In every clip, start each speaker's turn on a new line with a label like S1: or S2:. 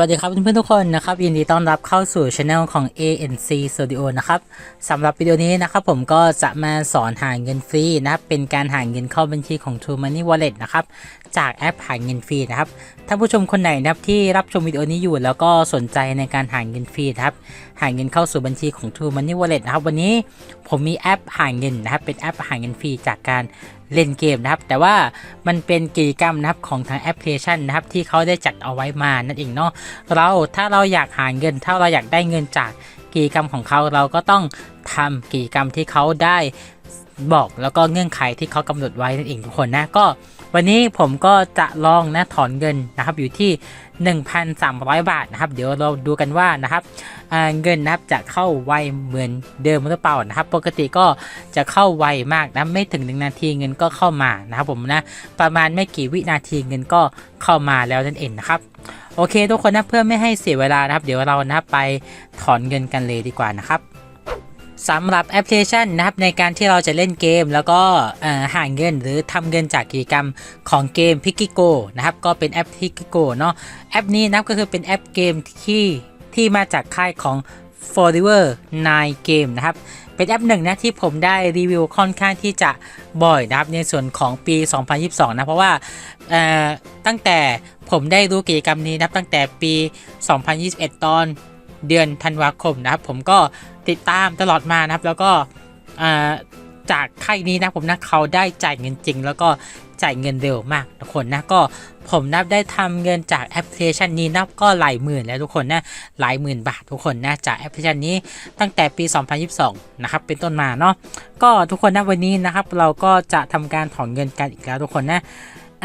S1: วัสดีครับเพื่อนๆทุกคนนะครับยินดีต้อนรับเข้าสู่ช anel ของ ANC Studio นะครับสำหรับวิดีโอนี้นะครับผมก็จะมาสอนหาเงินฟรีนะครับเป็นการหาเงินเข้าบัญชีของ True Money Wallet นะครับจากแอปหาเงินฟรีนะครับถ้าผู้ชมคนไหนนะครับที่รับชมวิดีโอนี้อยู่แล้วก็สนใจในการหาเงินฟรีนะครับหาเงินเข้าสู่บัญชีของ True Money Wallet นะครับวันนี้ผมมีแอปหาเงินนะครับเป็นแอปหาเงินฟรีจากการเล่นเกมนะครับ แต่ว่ามันเป็นกิจกรรมนะครับของทางแอปพลิเคชันนะครับที่เขาได้จัดเอาไว้มานั่นเองเนาะเราถ้าเราอยากหาเงิน ถ้าเราอยากได้เงินจากกิจกรรมของเขาเราก็ต้องทำกิจกรรมที่เขาได้ บอกแล้วก็เงื่อนไขที่เขากำหนดไว้นั่นเองทุกคนนะก็ วันนี้ผมก็จะลองนะถอนเงินนะครับอยู่ที่ 1,300 บาทนะครับ เดี๋ยวเราดูกันว่านะครับเงินนะครับจะเข้าไวเหมือนเดิมหรือเปล่านะครับ ปกติก็จะเข้าไวมากนะไม่ถึง 1 นาทีเงินก็เข้ามานะครับผมนะประมาณไม่กี่วินาทีเงินก็เข้ามาแล้วนั่นเองนะครับโอเค ทุกคนนะเพื่อไม่ให้เสียเวลานะครับ เดี๋ยวเรานะไปถอนเงินกันเลยดีกว่านะครับ สำหรับแอปพลิเคชันนะครับในการที่เราจะเล่นเกม แล้วก็หาเงินหรือทำเงินจากกิจกรรมของเกม p i k i g o นะครับก็เป็นแอป p i k i g o เนาะแอปนี้นะครับก็คือเป็นแอปเกมที่ที่มาจากค่ายของ Forever 9 Game นะครับเป็นแอปหนึ่งนะที่ผมได้รีวิวค่อนข้างที่จะบ่อยนะครับในส่วนของปี 2022 นะเพราะว่าเอ่อตั้งแต่ผมได้รู้กิจกรรมนี้นะครับตั้งแต่ปี 2021 ตอน เดือนธันวาคมนะครับ ผมก็ติดตามตลอดมานะครับ แล้วก็จากค่ายนี้นะผมนะเขาได้จ่ายเงินจริง แล้วก็จ่ายเงินเร็วมากทุกคนนะก็ผมนับได้ทำเงินจากแอปพลิเคชันนี้นับก็หลายหมื่นแล้วทุกคนนะหลายหมื่นบาททุกคนนะจากแอปพลิเคชันนี้ตั้งแต่ปี 2022 นะครับเป็นต้นมาเนาะก็ทุกคนนะวันนี้นะครับ เราก็จะทำการถอนเงินกันอีกแล้วทุกคนนะ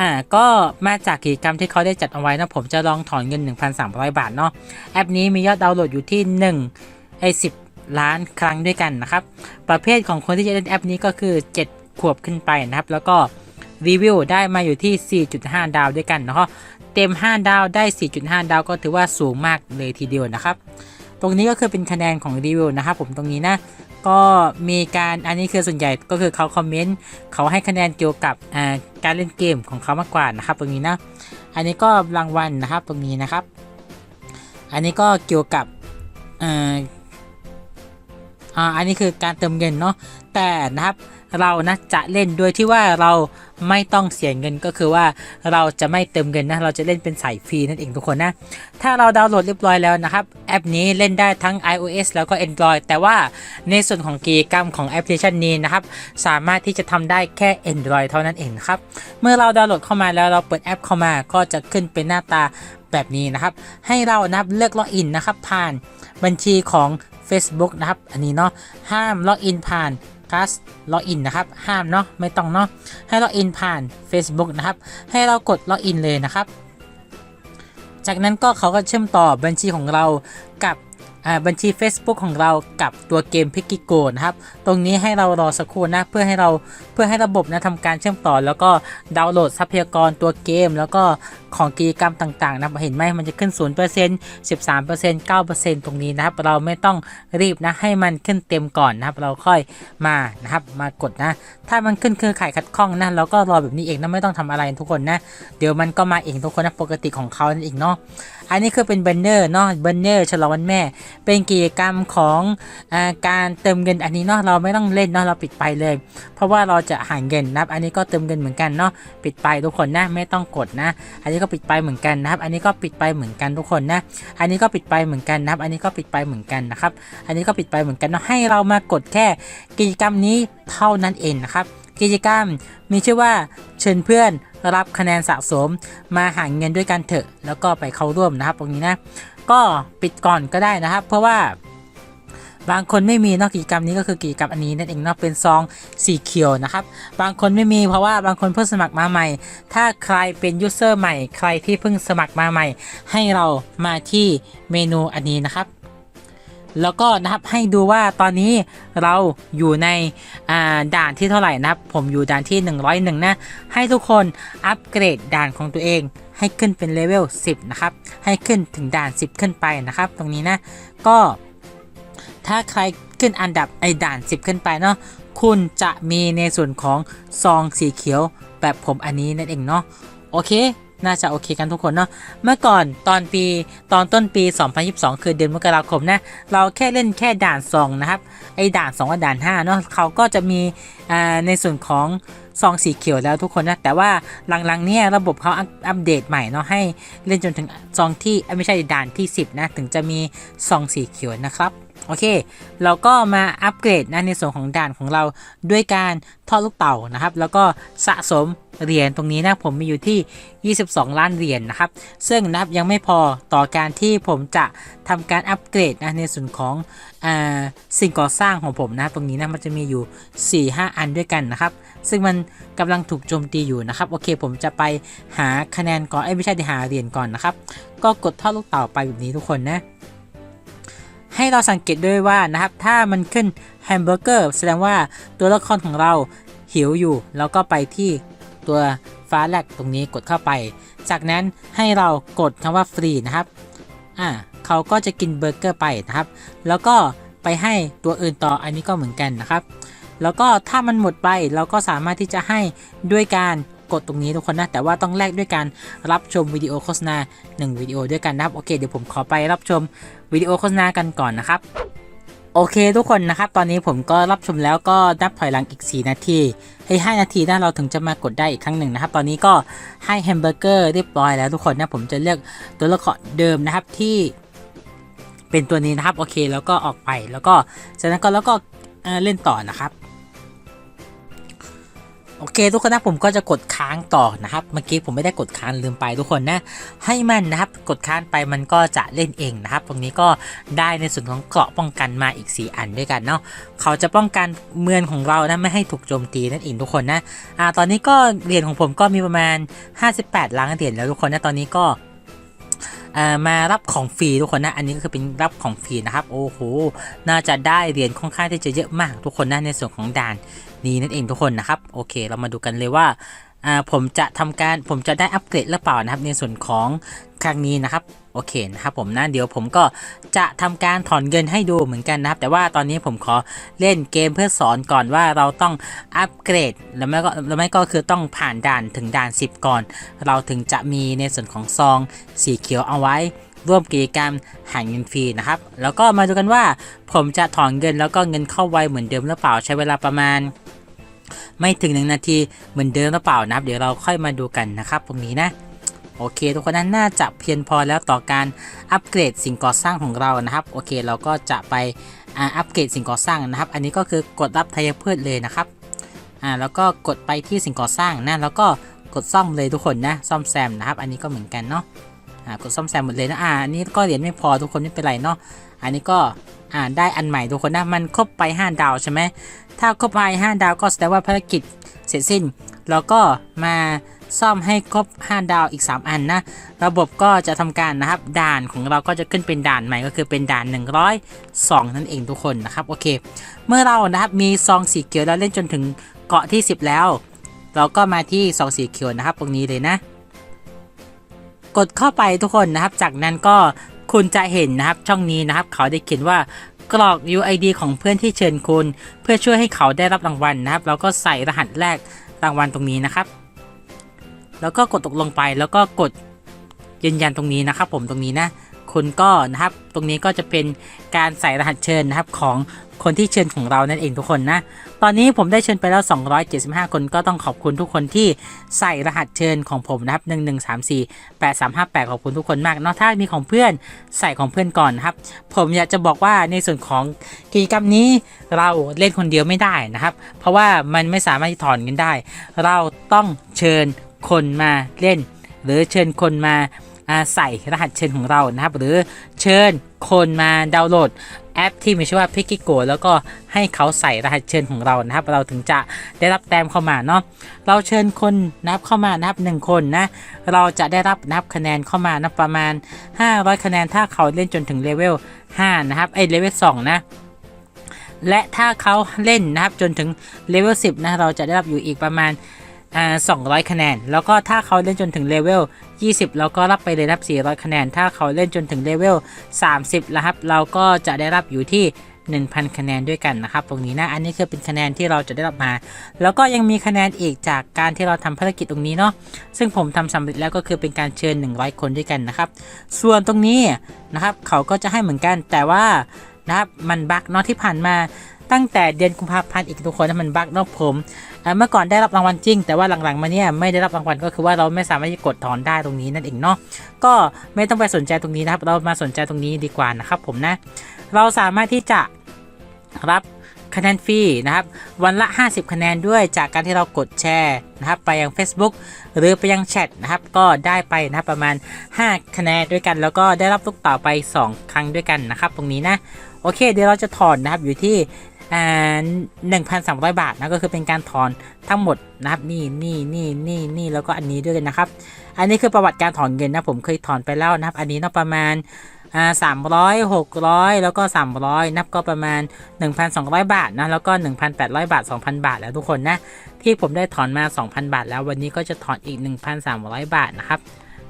S1: อ่าก็มาจากกิจกรรมที่เขาได้จัดเอาไว้นะผมจะลองถอนเงิน 1,300 บาทเนาะแอปนี้มียอดดาวน์โหลดอยู่ที่1ไอ10 ล้านครั้งด้วยกันนะครับ ประเภทของคนที่จะเล่นแอปนี้ก็คือ 7 ขวบขึ้นไปนะครับ แล้วก็รีวิวได้มาอยู่ที่ 4.5 ดาวด้วยกันเนาะเต็ม 5 ดาวได้ 4.5 ดาวก็ถือว่าสูงมากเลยทีเดียวนะครับ ตรงนี้ก็คือเป็นคะแนนของรีวิวนะครับผมตรงนี้นะ ก็มีการอันนี้คือส่วนใหญ่ก็คือเขาคอมเมนต์เขาให้คะแนนเกี่ยวกับการเล่นเกมของเขามากกว่านะครับ ตรงนี้นะ อันนี้ก็รางวัลนะครับตรงนี้นะครับ อันนี้ก็เกี่ยวกับอ่าอ่าอันนี้คือการเติมเงินเนาะแต่นะครับ เรานะจะเล่นโดยที่ว่าเราไม่ต้องเสียเงินก็คือว่าเราจะไม่เติมเงินนะเราจะเล่นเป็นสายฟรีนั่นเองทุกคนนะถ้าเราดาวน์โหลดเรียบร้อยแล้วนะครับแอปนี้เล่นได้ทั้ง iOS แล้วก็ Android แต่ว่าในส่วนของกิจกรรมของแอปพลิเคชันนี้นะครับสามารถที่จะทำได้แค่ Android เท่านั้นเองครับเมื่อเราดาวน์โหลดเข้ามาแล้วเราเปิดแอปเข้ามาก็จะขึ้นเป็นหน้าตาแบบนี้นะครับ ให้เรานับเลือกล็อกอินนะครับผ่านบัญชีของ Facebook นะครับ อันนี้เนาะห้ามล็อกอินผ่าน กัสล็อกอินนะครับ ห้ามเนาะไม่ต้องเนาะให้ล็อกอินผ่าน Facebook นะครับ ให้เรากดล็อกอินเลยนะครับ จากนั้นก็เขาก็เชื่อมต่อบัญชีของเรากับบัญชี Facebook ของเรากับตัวเกม p i k i g o นะครับ ตรงนี้ให้เรารอสักครู่นะเพื่อให้เราเพื่อให้ระบบนะทำการเชื่อมต่อ แล้วก็ดาวน์โหลดทรัพยากรตัวเกม แล้วก็ ของกิจกรรมต่างๆนะเห็นไหมมันจะขึ้น 0% 13% 9%ตรงนี้นะครับ เราไม่ต้องรีบนะให้มันขึ้นเต็มก่อนนะครับ เราค่อยมานะครับมากดนะ ถ้ามันขึ้นคือไข่ขัดข้องนะเราก็รอแบบนี้เองนะไม่ต้องทำอะไรทุกคนนะ เดี๋ยวมันก็มาเองทุกคนนะปกติของเขานั่นเองเนาะอันนี้คือเป็นเบนเนอร์เนาะเบนเนอร์ฉลองวันแม่ เป็นกิจกรรมของอการเติมเงินอันนี้เนาะเราไม่ต้องเล่นเนาะเราปิดไปเลย เพราะว่าเราจะหาเงินนะอันนี้ก็เติมเงินเหมือนกันเนาะปิดไปทุกคนนะไม่ต้องกดนะ อันนี้ก็ปิดไปเหมือนกันนะครับ อันนี้ก็ปิดไปเหมือนกันทุกคนนะ อันนี้ก็ปิดไปเหมือนกันนะครับ อันนี้ก็ปิดไปเหมือนกันนะครับ อันนี้ก็ปิดไปเหมือนกันเนาะให้เรามากดแค่กิจกรรมนี้เท่านั้นเองนะครับ กิจกรรมมีชื่อว่าเชิญเพื่อนรับคะแนนสะสมมาหาเงินด้วยกันเถอะ แล้วก็ไปเข้าร่วมนะครับ ตรงนี้นะ ก็ปิดก่อนก็ได้นะครับ เพราะว่า บางคนไม่มีนอกกิจกรรมนี้ก็คือกิจกรรมอันนี้นั่นเองเนาะเป็นซองสีเขียวนะครับบางคนไม่มีเพราะว่าบางคนเพิ่งสมัครมาใหม่ ถ้าใครเป็นยูเซอร์ใหม่ ใครที่เพิ่งสมัครมาใหม่ ให้เรามาที่เมนูอันนี้นะครับ แล้วก็นะครับให้ดูว่าตอนนี้เราอยู่ในด่านที่เท่าไหร่นะครับ ผมอยู่ด่านที่ 101 นะ ให้ทุกคนอัปเกรดด่านของตัวเองให้ขึ้นเป็นเลเวล10 นะครับ ให้ขึ้นถึงด่าน 10 ขึ้นไปนะครับ ตรงนี้นะก็ ถ้าใครขึ้นอันดับไอด่าน 10 ขึ้นไปเนาะคุณจะมีในส่วนของซองสีเขียวแบบผมอันนี้นั่นเองเนาะโอเคน่าจะโอเคกันทุกคนเนาะ เมื่อก่อนตอนปีตอนต้นปี 2022 คือเดือนมกราคมนะ เราแค่เล่นแค่ด่านซองนะครับ ไอ้ด่าน2กับด่าน5เนาะเขาก็จะมีในส่วนของซองสีเขียวแล้วทุกคนนะ แต่ว่าหลังๆเนี่ยระบบเขาอัปเดตใหม่เนาะให้เล่นจนถึงซองที่ไม่ใช่ด่านที่ 10 นะ ถึงจะมีซองสีเขียวนะครับ โอเค เราก็มาอัปเกรดนะในส่วนของด่านของเราด้วยการทอดลูกเต่านะครับ แล้วก็สะสมเหรียญตรงนี้นะผมมีอยู่ที่ 22 ล้านเหรียญนนะครับ ซึ่งนับยังไม่พอต่อการที่ผมจะทำการอัปเกรดนะในส่วนของอสิ่งก่อสร้างของผมนะตรงนี้นะมันจะมีอยู่ 4-5 อันด้วยกันนะครับ ซึ่งมันกำลังถูกโจมตีอยู่นะครับ โอเค ผมจะไปหาคะแนนก่อนเอ้ไม่ใช่หาเหรียญก่อนนะครับ ก็กดทอดลูกเต่าไปแบบนี้ทุกคนนะ ให้เราสังเกตด้วยว่านะครับถ้ามันขึ้นแฮมเบอร์เกอร์แสดงว่าตัวละครของเราหิวอยู่ แล้วก็ไปที่ตัวฟ้าแลกตรงนี้กดเข้าไป จากนั้นให้เรากดคำว่าฟรีนะครับอ่าเขาก็จะกินเบอร์เกอร์ไปนะครับ แล้วก็ไปให้ตัวอื่นต่ออันนี้ก็เหมือนกันนะครับ แล้วก็ถ้ามันหมดไปเราก็สามารถที่จะให้ด้วยการ กดตรงนี้ทุกคนนะ แต่ว่าต้องแลกด้วยการรับชมวิดีโอโฆษณา 1 วิดีโอด้วยกันนะครับโอเคเดี๋ยวผมขอไปรับชมวิดีโอโฆษณากันก่อนนะครับโอเคทุกคนนะครับ ตอนนี้ผมก็รับชมแล้วก็นับถอยหลังอีก 4 นาทีให้5นาทีนะเราถึงจะมากดได้อีกครั้งหนึ่งนะครับ ตอนนี้ก็ให้แฮมเบอร์เกอร์เรียบร้อยแล้วทุกคนนะผมจะเลือกตัวละครเดิมนะครับที่เป็นตัวนี้นะครับโอเคแล้วก็ออกไปแล้วก็จากนั้นก็แล้วก็เอ่อเล่นต่อนะครับ โอเคทุกคนนะผมก็จะกดค้างต่อนะครับ เมื่อกี้ผมไม่ได้กดค้างลืมไปทุกคนนะ ให้มันนะครับกดค้างไปมันก็จะเล่นเองนะครับ ตรงนี้ก็ได้ในส่วนของเกราะป้องกันมาอีก 4 อันด้วยกันเนาะเขาจะป้องกันเมืองของเรานะไม่ให้ถูกโจมตีนั่นเองทุกคนนะอ่าตอนนี้ก็เหรียญของผมก็มีประมาณ 58 ล้านเหรียญแล้วทุกคนนะตอนนี้ก็อ่ามารับของฟรีทุกคนนะ อันนี้ก็คือเป็นรับของฟรีนะครับ โอ้โห น่าจะได้เหรียญค่อนข้างที่จะเยอะมากทุกคนนะในส่วนของด่าน นี้นั่นเองทุกคนนะครับโอเค เรามาดูกันเลยว่าผมจะทำการผมจะได้อัปเกรดหรือเปล่านะครับในส่วนของครั้งนี้นะครับโอเคนะครับผมนะเดี๋ยวผมก็จะทำการถอนเงินให้ดูเหมือนกันนะครับ แต่ว่าตอนนี้ผมขอเล่นเกมเพื่อสอนก่อนว่าเราต้องอัปเกรดแล้วไม่ก็แล้วไม่ก็คือต้องผ่านด่านถึงด่าน 10 ก่อน เราถึงจะมีในส่วนของซองสีเขียวเอาไว้ ร่วมกิจกรรมหาเงินฟรีนะครับ แล้วก็มาดูกันว่าผมจะถอนเงินแล้วก็เงินเข้าไวเหมือนเดิมหรือเปล่าใช้เวลาประมาณ ไม่ถึงหนึ่งนาทีเหมือนเดิมหรือเปล่านะครับ เดี๋ยวเราค่อยมาดูกันนะครับตรงนี้นะโอเค ทุกคนนั้นน่าจะเพียงพอแล้วต่อการอัปเกรดสิ่งก่อสร้างของเรานะครับ โอเคเราก็จะไปอ,อัปเกรดสิ่งก่อสร้างนะครับ อันนี้ก็คือกดรับทายพืชเลยนะครับอ่าแล้วก็กดไปที่สิ่งก่อสร้างนะแล้วก็กดซ่อมเลยทุกคนนะซ่อมแซมนะครับ อันนี้ก็เหมือนกันเนาะอ่ากดซ่อมแซมหมดเลยนะอ่าอันนี้ก็เหรียญไม่พอทุกคนไม่เป็นไรเนาะอันนี้ก็อ่าได้อันใหม่ทุกคนนะมันครบไป 5 ดาวใช่ไหม ถ้าครบไป5ดาวก็แสดงว่าภารกิจเสร็จสิ้น แล้วก็มาซ่อมให้ครบ 5 ดาวอีก 3 อันนะ ระบบก็จะทำการนะครับ ด่านของเราก็จะขึ้นเป็นด่านใหม่ก็คือเป็นด่าน 102 นั่นเองทุกคนนะครับ โอเค เมื่อเรานะครับมีซองสีเขียวแล้วเล่นจนถึงเกาะที่ 10 แล้ว เราก็มาที่ซองสีเขียวนะครับ ตรงนี้เลยนะ กดเข้าไปทุกคนนะครับ จากนั้นก็คุณจะเห็นนะครับช่องนี้นะครับ เขาได้เขียนว่า กรอก UID ของเพื่อนที่เชิญคุณ เพื่อช่วยให้เขาได้รับรางวัลนะครับ แล้วก็ใส่รหัสแรกรางวัลตรงนี้นะครับ แล้วก็กดตกลงไปแล้วก็กดยืนยันตรงนี้นะครับ ผมตรงนี้นะ คุณก็นะครับ ตรงนี้ก็จะเป็นการใส่รหัสเชิญนะครับของคนที่เชิญของเรานั่นเองทุกคนนะ ตอนนี้ผมได้เชิญไปแล้ว 275 คนก็ต้องขอบคุณทุกคนที่ใส่รหัสเชิญของผมนะครับ 1134 8358 ขอบคุณทุกคนมากนาะถ้ามีของเพื่อนใส่ของเพื่อนก่อนครับ ผมอยากจะบอกว่าในส่วนของกิจกรรมนี้เราเล่นคนเดียวไม่ได้นะครับ เพราะว่ามันไม่สามารถถอนเงินได้ เราต้องเชิญคนมาเล่น หรือเชิญคนมา ใส่รหัสเชิญของเรานะครับ หรือเชิญคนมาดาวน์โหลดแอปที่มีชื่อว่า p i k i g o แล้วก็ให้เขาใส่รหัสเชิญของเรานะครับ เราถึงจะได้รับแต้มเข้ามาเนาะเราเชิญคนนับเข้ามานับหนึ่งคนนะเราจะได้รับนับคะแนนเข้ามานะประมาณ 500 คะแนนถ้าเขาเล่นจนถึงเลเวล5นะครับไอเลเวล2นะและถ้าเขาเล่นนะครับจนถึงเลเวล10นะเราจะได้รับอยู่อีกประมาณ อ่า200 คะแนน แล้วก็ถ้าเขาเล่นจนถึงเลเวล 20 เราก็รับไปเลยครับ400 คะแนน ถ้าเขาเล่นจนถึงเลเวล 30แล้วครับ เราก็จะได้รับอยู่ที่ 1,000 คะแนนด้วยกันนะครับ ตรงนี้นะ อันนี้คือเป็นคะแนนที่เราจะได้รับมา แล้วก็ยังมีคะแนนอีกจากการที่เราทำภารกิจตรงนี้เนาะ ซึ่งผมทำสำเร็จแล้วก็คือเป็นการเชิญ 100 คนด้วยกันนะครับ ส่วนตรงนี้นะครับ เขาก็จะให้เหมือนกัน แต่ว่านะครับ มันบั๊กเนาะที่ผ่านมา ตั้งแต่เดือนกุมภาพันธ์อีกทุกคนนะมันบั๊กนาะผมเมื่อก่อนได้รับรางวัลจริง แต่ว่าหลังๆมาเนี่ยไม่ได้รับรางวัลก็คือว่าเราไม่สามารถที่กดถอนได้ตรงนี้นั่นเองเนาะก็ไม่ต้องไปสนใจตรงนี้นะครับ เรามาสนใจตรงนี้ดีกว่านะครับผมนะ เราสามารถที่จะรับคะแนนฟรีนะครับ วันละ 50 คะแนนด้วยจากการที่เรากดแชร์นะครับ ไปยัง Facebook หรือไปยังแชทนะครับ ก็ได้ไปนะครับประมาณ 5 คะแนนด้วยกัน แล้วก็ได้รับลูกเต่าไป 2 ครั้งด้วยกันนะครับ ตรงนี้นะ โอเค เดี๋ยวเราจะถอนนะครับอยู่ที่ อ่า1,300บาทนะก็คือเป็นการถอนทั้งหมดนะครับนี่นี่นี่นี่นี่แล้วก็อันนี้ด้วยนะครับ อันนี้คือประวัติการถอนเงินนะผมเคยถอนไปแล้วนะครับ อันนี้เนาะประมาณอ่าสามร้อยหกร้อยแล้วก็สามร้อยนับก็ประมาณ1,200บาทนะแล้วก็1,800บาท2,000บาทแล้วทุกคนนะที่ผมได้ถอนมา2,000บาท แล้ววันนี้ก็จะถอนอีก1,300บาทนะครับ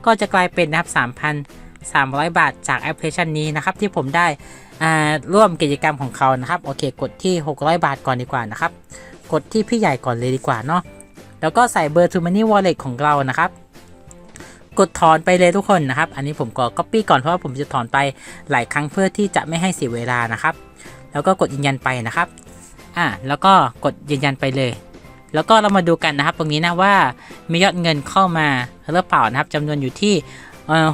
S1: ก็จะกลายเป็นนะครับ3,300บาทจากแอปพลิเคชันนี้นะครับที่ผมได้ ร่วมกิจกรรมของเขานะครับโอเค กดที่ 600 บาทก่อนดีกว่านะครับ กดที่พี่ใหญ่ก่อนเลยดีกว่าเนาะแล้วก็ใส่เบอร์ t ูมันนี่วอลเล็ของเรานะครับ กดถอนไปเลยทุกคนนะครับ อันนี้ผมก็ copy ก่อนเพราะว่าผมจะถอนไปหลายครั้งเพื่อที่จะไม่ให้เสียเวลานะครับ แล้วก็กดยืนยันไปนะครับอ่าแล้วก็กดยืนยันไปเลยแล้วก็เรามาดูกันนะครับ ตรงนี้นะว่ามียอดเงินเข้ามาหรือเปล่านะครับจำนวนอยู่ที่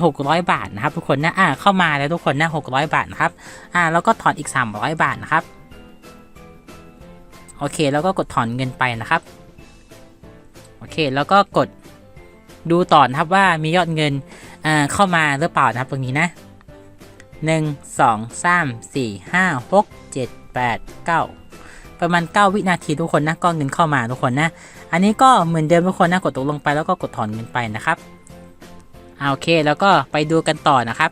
S1: หกร้อยบาทนะครับทุกคนนะอ่าเข้ามาแล้วทุกคนนะหกร้อยบาทนะครับอ่าแล้วก็ถอนอีก300บาทนะครับโอเคแล้วก็กดถอนเงินไปนะครับโอเคแล้วก็กดดูต่อนะครับว่ามียอดเงินอ่าเข้ามาหรือเปล่านะครับตรงนี้นะหนึ่งสองสามสี่ห้าหกเจ็ดแปดเก้าประมาณ 9 วินาทีทุกคนนะก็เงินเข้ามาทุกคนนะ อันนี้ก็เหมือนเดิมทุกคนนะกดตกลงไปแล้วก็กดถอนเงินไปนะครับ อ่าโอเคแล้วก็ไปดูกันต่อนะครับ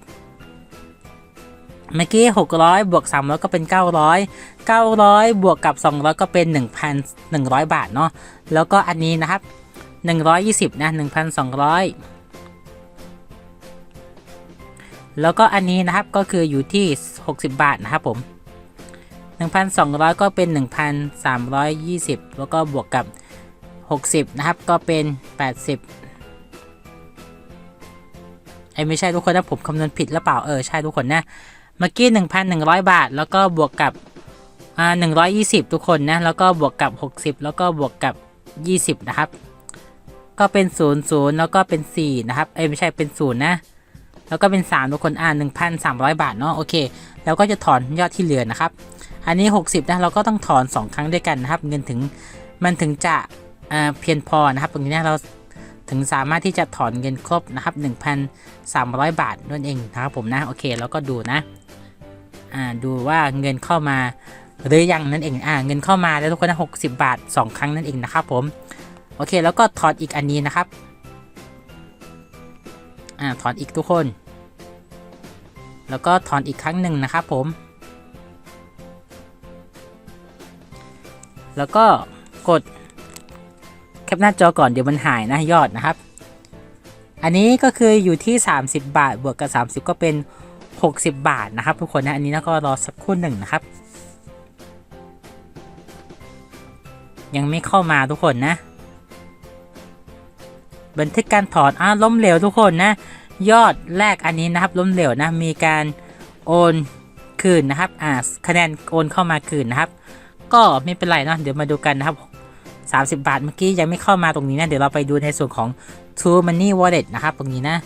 S1: เมื่อกี้ 600 บวก 300 ก็เป็น 900 900 บวกกับ 200 ก็เป็น 1,100 บาทเนาะแล้วก็อันนี้นะครับ 120 นะ 1,200แล้วก็อันนี้นะครับก็คืออยู่ที่ 60 บาทนะครับผม 1,200 ก็เป็น 1,320 แล้วก็บวกกับ 60 นะครับ ก็เป็น 80 ไอ้ไม่ใช่ทุกคนนะผมคำนวณผิดหรือเปล่าเออใช่ทุกคนนะเมื่อกี้ 1,100 บาท แล้วก็บวกกับอ่า120 ทุกคนนะแล้วก็บวกกับ 60 แล้วก็บวกกับ 20 นะครับ ก็เป็น 0 0 แล้วก็เป็น 4 นะครับเอ้ไม่ใช่เป็น 0 นะ แล้วก็เป็น 3 ทุกคนอ่า1,300 บาทเนาะโอเค แล้วก็จะถอนยอดที่เหลือนะครับ อันนี้ 60 นะเราก็ต้องถอน 2 ครั้งด้วยกันนะครับ เงินถึงมันถึงจะอ่าเพียงพอนะครับ ตรงนี้นะเราถึงสามารถที่จะถอนเงินครบนะครับ 300 บาทนั่นเองนะครับผมนะโอเคแล้วก็ดูนะอ่าดูว่าเงินเข้ามาหรือยังนั่นเองอ่าเงินเข้ามาแล้วทุกคนนะ60บาท 2 ครั้งนั่นเองนะครับผมโอเคแล้วก็ถอนอีกอันนี้นะครับอ่าถอนอีกทุกคน แล้วก็ถอนอีกครั้งหนึ่งนะครับผม แล้วก็กดแคปหน้าจอก่อนเดี๋ยวมันหายนะยอดนะครับ อันนี้ก็คืออยู่ที่ 30 บาท บวกกับ 30 ก็เป็น 60 บาทนะครับทุกคนนะ อันนี้นะก็รอสักครู่หนึ่งนะครับ ยังไม่เข้ามาทุกคนนะ บันทึกการถอนอ่าล้มเหลวทุกคนนะ ยอดแรกอันนี้นะครับ ล้มเหลวนะ มีการโอนคืนนะครับ อ่า คะแนนโอนเข้ามาคืนนะครับ ก็ไม่เป็นไรเนาะ เดี๋ยวมาดูกันนะครับ 30 บาทเมื่อกี้ยังไม่เข้ามาตรงนี้นะ เดี๋ยวเราไปดูในส่วนของ True Money Wallet นะครับตรงนี้นะ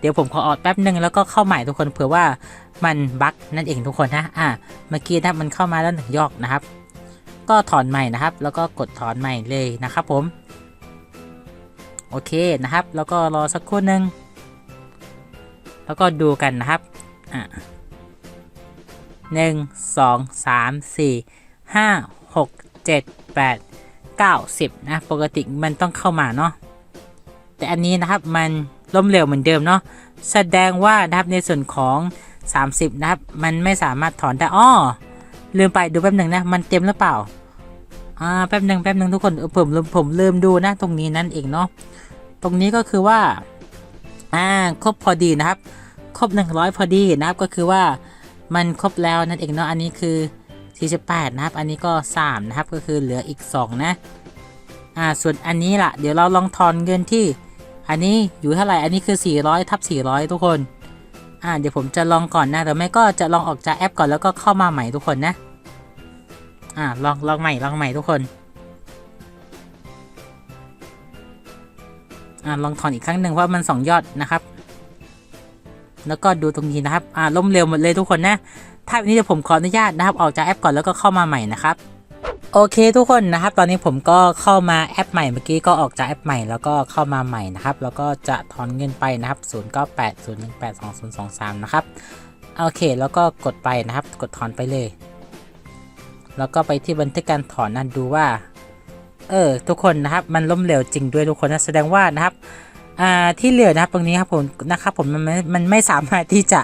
S1: เดี๋ยวผมขอออดแป๊บหนึ่งแล้วก็เข้าใหม่ทุกคนเผื่อว่ามันบั๊กนั่นเองทุกคนนะอ่าเมื่อกี้นะมันเข้ามาแล้วหนึ่งยอกนะครับ ก็ถอนใหม่นะครับ แล้วก็กดถอนใหม่เลยนะครับผม โอเคนะครับ แล้วก็รอสักครู่หนึ่งแล้วก็ดูกันนะครับอะหนึ่งสองสามสี่ห้าหกเจ็ดแปดเก้าสิบนะ ปกติมันต้องเข้ามาเนาะ แต่อันนี้นะครับมันล้มเหลวเหมือนเดิมเนาะแสดงว่านะครับในส่วนของ 30 นะครับ มันไม่สามารถถอนได้อ้อลืมไปดูแป๊บหนึ่งนะ มันเต็มหรือเปล่าอ่าแป๊บหนึ่งแป๊บหนึ่งทุกคนเออผมลืมผมลืมดูนะตรงนี้นั่นเองเนาะตรงนี้ก็คือว่าอ่าครบพอดีนะครับ ครบ 100 พอดีนะครับก็คือว่ามันครบแล้วนั่นเองเนาะอันนี้คือ 48 นะครับ อันนี้ก็ 3 นะครับก็คือเหลืออีก 2 นะอ่าส่วนอันนี้ล่ะ เดี๋ยวเราลองทอนเงินที่ อันนี้อยู่เท่าไหร่อันนี้คือ 400ทับ400 ทุกคน อ่าเดี๋ยวผมจะลองก่อนนะหรือไม่ก็จะลองออกจากแอปก่อนแล้วก็เข้ามาใหม่ทุกคนนะ อ่าลองลองใหม่ลองใหม่ทุกคน อ่าลองถอนอีกครั้งหนึ่งว่ามัน 2 ยอดนะครับ แล้วก็ดูตรงนี้นะครับ อ่าล่มเร็วหมดเลยทุกคนนะ ถ้าแบบนี้เดี๋ยวผมขออนุญาตนะครับออกจากแอปก่อนแล้วก็เข้ามาใหม่นะครับ โอเคทุกคนนะครับ ตอนนี้ผมก็เข้ามาแอปใหม่เมื่อกี้ก็ออกจากแอปใหม่แล้วก็เข้ามาใหม่นะครับ แล้วก็จะถอนเงินไปนะครับ 098 018 2023 นะครับ โอเค แล้วก็กดไปนะครับ กดถอนไปเลย แล้วก็ไปที่บันทึกการถอนนั่นดูว่า เออ ทุกคนนะครับ มันล้มเหลวจริงด้วยทุกคนนะ แสดงว่านะครับ อ่า ที่เหลือนะครับตรงนี้ครับผมนะครับผมมันไม่มันไม่สามารถที่จะ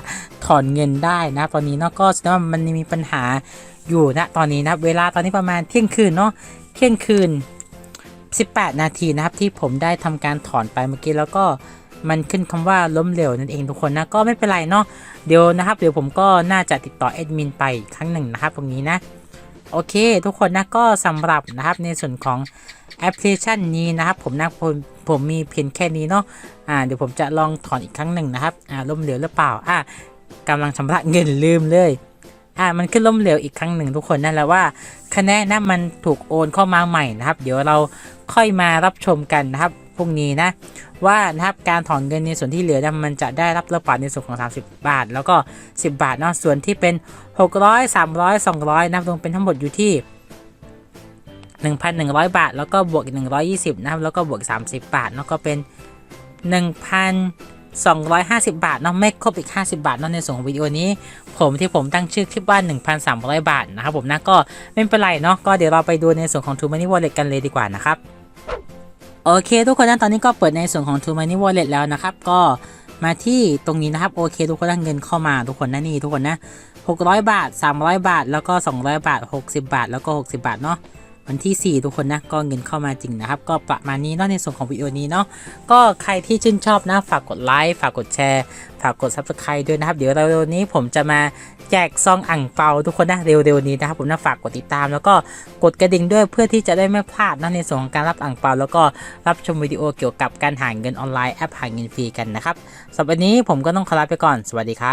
S1: ถอนเงินได้นะตอนนี้เนาะก็แสดงว่ามันมีปัญหา อยู่นะตอนนี้นะครับ เวลาตอนนี้ประมาณเที่ยงคืนเนาะเที่ยงคืน 18 นาทีนะครับที่ผมได้ทำการถอนไปเมื่อกี้แล้วก็มันขึ้นคำว่าล้มเหลวนั่นเองทุกคนนะก็ไม่เป็นไรเนาะเดี๋ยวนะครับเดี๋ยวผมก็น่าจะติดต่อแอดมินไปครั้งหนึ่งนะครับตรงนี้นะโอเค ทุกคนนะก็สำหรับนะครับในส่วนของแอปพลิเคชันนี้นะครับผมนะผมผมมีเพียงแค่นี้เนาะอ่าเดี๋ยวผมจะลองถอนอีกครั้งหนึ่งนะครับอ่าล้มเหลวหรือเปล่าอ่ากำลังชำระเงินลืมเลย อ่ามันขึ้นล้มเหลวอีกครั้งหนึ่งทุกคนนั่นแหละว่าคะแนนนะมันถูกโอนเข้ามาใหม่นะครับ เดี๋ยวเราค่อยมารับชมกันนะครับพรุ่งนี้นะ ว่านะครับการถอนเงินในส่วนที่เหลือนะมันจะได้รับเลือกปัในส่วนของ 30 บาท แล้วก็ 10 บาทเนาะส่วนที่เป็น 600 300 200นะครับรวมเป็นทั้งหมดอยู่ที่ 1,100 บาท แล้วก็บวกอีก120 นะครับแล้วก็บวก 30 บาทเนาะก็เป็น 250 บาทเนาะไม่ครบอีก 50 บาทเนาะในส่วนของวิดีโอนี้ ผมที่ผมตั้งชื่อคลิปว่า 1,300 บาทนะครับผมนะก็ไม่เป็นไรเนาะก็เดี๋ยวเราไปดูในส่วนของ True Money Wallet กันเลยดีกว่านะครับโอเค ทุกคนนะตอนนี้ก็เปิดในส่วนของ True Money Wallet แล้วนะครับก็มาที่ตรงนี้นะครับโอเค ทุกคนนะเงินเข้ามาทุกคนนะนี่ทุกคนนะ600 บาท 300 บาท แล้วก็ 200 บาท 60 บาท แล้วก็ 60 บาทเนาะ วันที่ 4 ทุกคนนะก็เงินเข้ามาจริงนะครับ ก็ประมาณนี้เนาะในส่วนของวิดีโอนี้เนาะก็ใครที่ชื่นชอบนะฝากกดไลค์ฝากกดแชร์ ฝากกด Subscribe ด้วยนะครับ เดี๋ยวเร็วนี้ผมจะมาแจกซองอ่างเปาทุกคนนะเร็วๆนี้นะครับผมนะฝากกดติดตาม แล้วก็กดกระดิ่งด้วยเพื่อที่จะได้ไม่พลาดนะในส่วนของการรับอ่างเปาแล้วก็รับชมวิดีโอเกี่ยวกับการหาเงินออนไลน์แอปหาเงินฟรีกันนะครับสำหรับวันนี้ผมก็ต้องขอลาไปก่อนสวัสดีครับ